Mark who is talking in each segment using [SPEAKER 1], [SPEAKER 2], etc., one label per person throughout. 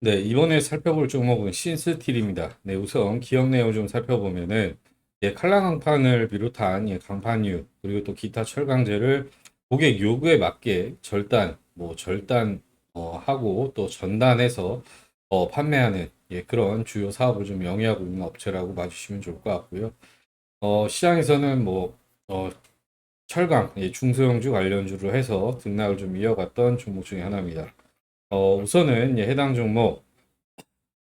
[SPEAKER 1] 네, 이번에 살펴볼 종목은 신스틸입니다. 네, 우선 기업 내용 좀 살펴보면은 예, 칼라 강판을 비롯한 예, 강판유 그리고 또 기타 철강제를 고객 요구에 맞게 절단, 뭐 절단 어, 하고 또 전단해서 어, 판매하는 예, 그런 주요 사업을 좀 영위하고 있는 업체라고 봐주시면 좋을 것 같고요. 어, 시장에서는 뭐 어, 철강, 예, 중소형주 관련주로 해서 등락을 좀 이어갔던 종목 중에 하나입니다. 어, 우선은 예, 해당 종목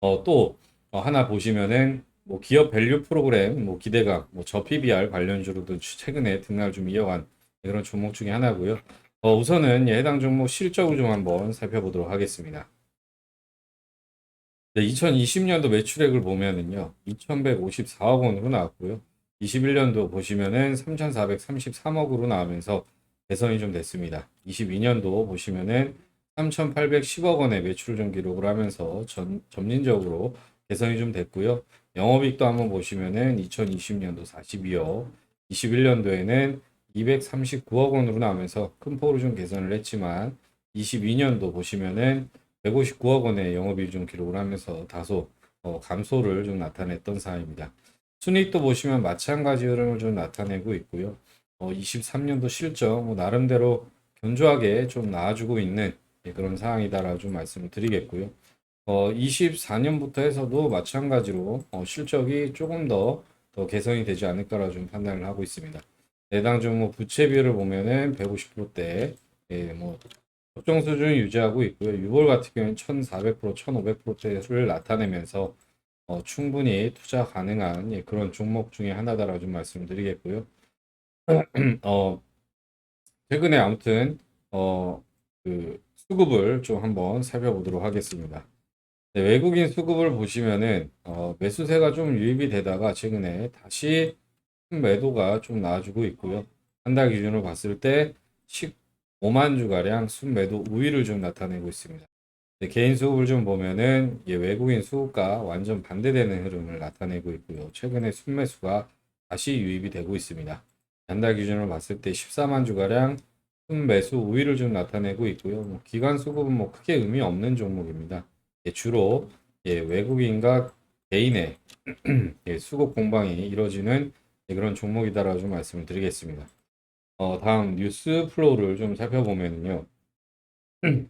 [SPEAKER 1] 어, 또 어, 하나 보시면은 뭐 기업 밸류 프로그램, 뭐 기대감, 뭐 저 PBR 관련주로도 최근에 등락을 좀 이어간 그런 종목 중에 하나고요. 어, 우선은 예, 해당 종목 실적을 좀 한번 살펴보도록 하겠습니다. 네, 2020년도 매출액을 보면은요, 2,154억 원으로 나왔고요. 21년도 보시면은 3,433억으로 나오면서 개선이 좀 됐습니다. 22년도 보시면은 3,810억 원의 매출 좀 기록을 하면서 전, 점진적으로 개선이 좀 됐고요. 영업이익도 한번 보시면은 2020년도 42억, 21년도에는 239억 원으로 나오면서 큰 폭으로 좀 개선을 했지만 22년도 보시면은 159억 원의 영업이익 좀 기록을 하면서 다소 어, 감소를 좀 나타냈던 사항입니다. 순이익도 보시면 마찬가지 흐름을 좀 나타내고 있고요. 어, 23년도 실적 뭐 나름대로 견조하게 좀 나아주고 있는 예, 그런 상황이다라고 좀 말씀을 드리겠고요. 어, 24년부터 해서도 마찬가지로 어, 실적이 조금 더, 더 개선이 되지 않을까라고 좀 판단을 하고 있습니다. 해당 종목 부채 비율을 보면은 150%대, 예, 뭐 적정 수준을 유지하고 있고요. 유볼 같은 경우는 1,400%, 1,500%대를 나타내면서 어, 충분히 투자 가능한 예, 그런 종목 중에 하나다라고 좀 말씀드리겠고요. 어, 최근에 아무튼 어, 그 수급을 좀 한번 살펴보도록 하겠습니다. 네, 외국인 수급을 보시면은 어, 매수세가 좀 유입이 되다가 최근에 다시 매도가 좀 나와주고 있고요. 한 달 기준으로 봤을 때 15만 주가량 순매도 우위를 좀 나타내고 있습니다. 네, 개인 수급을 좀 보면은 예, 외국인 수급과 완전 반대되는 흐름을 나타내고 있고요. 최근에 순매수가 다시 유입이 되고 있습니다. 한 달 기준으로 봤을 때 14만 주가량 순매수 우위를 좀 나타내고 있고요. 뭐 기관 수급은 뭐 크게 의미 없는 종목입니다. 예, 주로 예, 외국인과 개인의 예, 수급 공방이 이루어지는 예, 그런 종목이다라고 좀 말씀을 드리겠습니다. 어, 다음 뉴스 플로우를 좀 살펴보면요.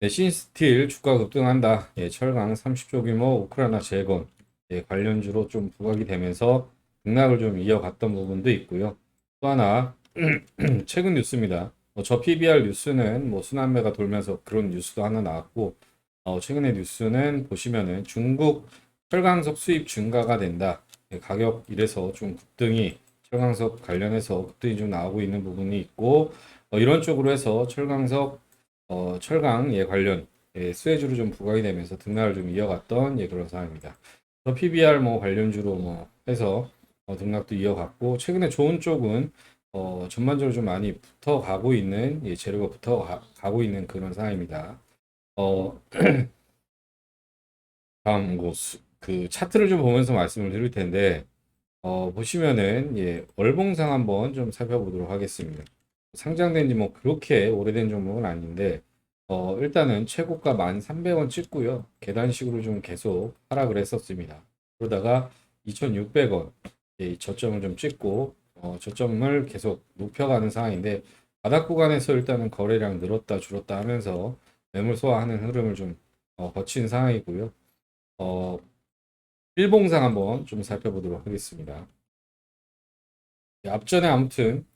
[SPEAKER 1] 네, 신스틸 주가 급등한다. 예, 철강 30조 규모 우크라이나 재건 예, 관련주로 좀 부각이 되면서 등락을 좀 이어갔던 부분도 있고요. 또 하나 최근 뉴스입니다. 어, 저 PBR 뉴스는 뭐 순환매가 돌면서 그런 뉴스도 하나 나왔고 어, 최근의 뉴스는 보시면은 중국 철강석 수입 증가가 된다. 예, 가격 이래서 좀 급등이 철강석 관련해서 급등이 좀 나오고 있는 부분이 있고 어, 이런 쪽으로 해서 철강석 어, 철강 예 관련 예, 수혜주로 좀 부각이 되면서 등락을 좀 이어갔던 예 그런 상황입니다. 저 PBR 뭐 관련주로 뭐 해서 어, 등락도 이어갔고 최근에 좋은 쪽은 어, 전반적으로 좀 많이 붙어가고 있는 예, 재료가 붙어가고 있는 그런 상황입니다. 어, 다음 뭐, 수- 그 차트를 좀 보면서 말씀을 드릴 텐데 어, 보시면은 예, 월봉상 한번 좀 살펴보도록 하겠습니다. 상장된 지 뭐 그렇게 오래된 종목은 아닌데 어, 일단은 최고가 1,300원 찍고요. 계단식으로 좀 계속 하락을 했었습니다. 그러다가 2,600원 예, 저점을 좀 찍고 어, 저점을 계속 높여가는 상황인데 바닥 구간에서 일단은 거래량 늘었다 줄었다 하면서 매물 소화하는 흐름을 좀 어, 거친 상황이고요. 어, 일봉상 한번 좀 살펴보도록 하겠습니다. 예, 앞전에 아무튼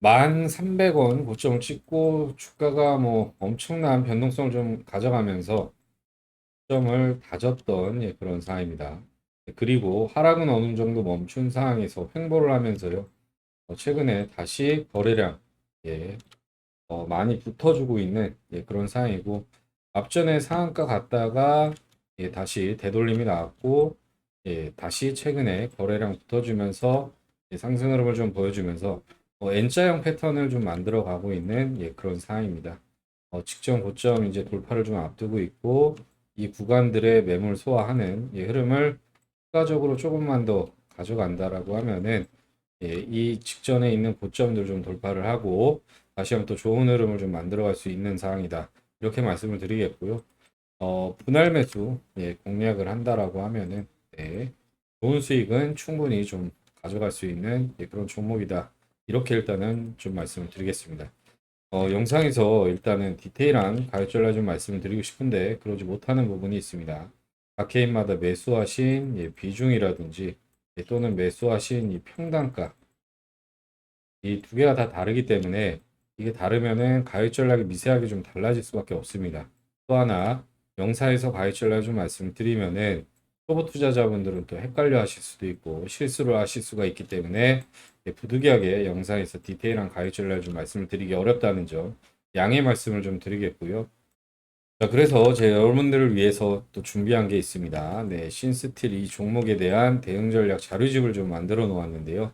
[SPEAKER 1] 1,300원 고점을 찍고 주가가 뭐 엄청난 변동성을 좀 가져가면서 점을 다졌던 예, 그런 상황입니다. 그리고 하락은 어느 정도 멈춘 상황에서 횡보를 하면서요. 어, 최근에 다시 거래량 예, 어, 많이 붙어주고 있는 예, 그런 상황이고 앞전에 상한가 갔다가 예, 다시 되돌림이 나왔고 예, 다시 최근에 거래량 붙어주면서 예, 상승 흐름을 좀 보여주면서 어, N자형 패턴을 좀 만들어 가고 있는 예, 그런 상황입니다. 어, 직전 고점 이제 돌파를 좀 앞두고 있고 이 구간들의 매물 소화하는 예, 흐름을 추가적으로 조금만 더 가져간다라고 하면은 예, 이 직전에 있는 고점들 좀 돌파를 하고 다시 한번 또 좋은 흐름을 좀 만들어갈 수 있는 상황이다. 이렇게 말씀을 드리겠고요. 어, 분할 매수 예, 공략을 한다라고 하면은 네, 좋은 수익은 충분히 좀 가져갈 수 있는 예, 그런 종목이다. 이렇게 일단은 좀 말씀을 드리겠습니다. 어, 영상에서 일단은 디테일한 가격전략 좀 말씀을 드리고 싶은데 그러지 못하는 부분이 있습니다. 각 개인마다 매수하신 예, 비중이라든지 예, 또는 매수하신 이 평단가 이 두 개가 다 다르기 때문에 이게 다르면은 가격 전략이 미세하게 좀 달라질 수밖에 없습니다. 또 하나 영상에서 가격 전략 좀 말씀드리면은 초보 투자자분들은 또 헷갈려 하실 수도 있고 실수를 하실 수가 있기 때문에 예, 부득이하게 영상에서 디테일한 가격 전략 좀 말씀을 드리기 어렵다는 점 양해 말씀을 좀 드리겠고요. 자, 그래서 제 여러분들을 위해서 또 준비한 게 있습니다. 네, 신스틸 이 종목에 대한 대응 전략 자료집을 좀 만들어 놓았는데요.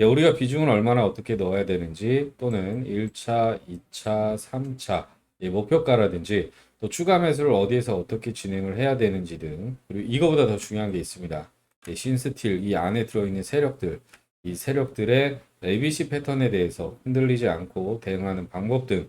[SPEAKER 1] 예, 우리가 비중을 얼마나 어떻게 넣어야 되는지 또는 1차, 2차, 3차 예, 목표가라든지 또 추가 매수를 어디에서 어떻게 진행을 해야 되는지 등 그리고 이거보다 더 중요한 게 있습니다. 예, 신스틸 이 안에 들어있는 세력들 이 세력들의 ABC 패턴에 대해서 흔들리지 않고 대응하는 방법 등